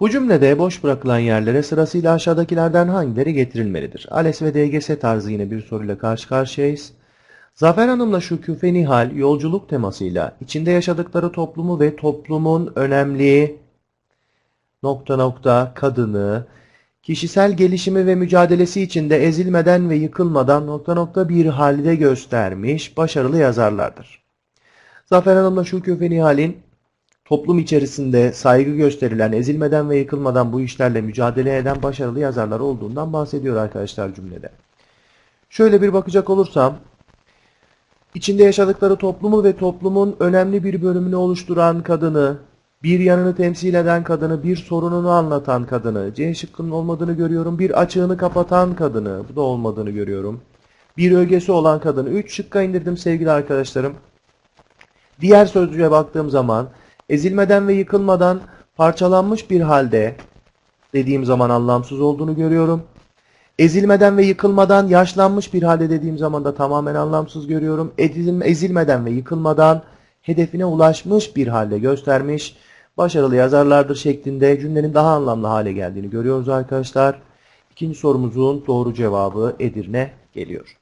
Bu cümlede boş bırakılan yerlere sırasıyla aşağıdakilerden hangileri getirilmelidir? ALES ve DGS tarzı yine bir soruyla karşı karşıyayız. Zafer Hanım'la Şüküfe Nihal yolculuk temasıyla içinde yaşadıkları toplumu ve toplumun önemli nokta nokta kadını kişisel gelişimi ve mücadelesi içinde ezilmeden ve yıkılmadan nokta nokta bir halde göstermiş başarılı yazarlardır. Zafer Hanım'la Şüküfe Nihal'in toplum içerisinde saygı gösterilen, ezilmeden ve yıkılmadan bu işlerle mücadele eden başarılı yazarlar olduğundan bahsediyor arkadaşlar cümlede. Şöyle bir bakacak olursam, içinde yaşadıkları toplumu ve toplumun önemli bir bölümünü oluşturan kadını, bir yanını temsil eden kadını, bir sorununu anlatan kadını, C şıkkının olmadığını görüyorum, bir açığını kapatan kadını, bu da olmadığını görüyorum. Bir ögesi olan kadını, 3 şıkka indirdim sevgili arkadaşlarım. Diğer sözcüğe baktığım zaman ezilmeden ve yıkılmadan parçalanmış bir halde dediğim zaman anlamsız olduğunu görüyorum. Ezilmeden ve yıkılmadan yaşlanmış bir halde dediğim zaman da tamamen anlamsız görüyorum. Ezil- Ezilmeden ve yıkılmadan hedefine ulaşmış bir halde göstermiş. Başarılı yazarlardır şeklinde cümlenin daha anlamlı hale geldiğini görüyoruz arkadaşlar. İkinci sorumuzun doğru cevabı Edirne geliyor.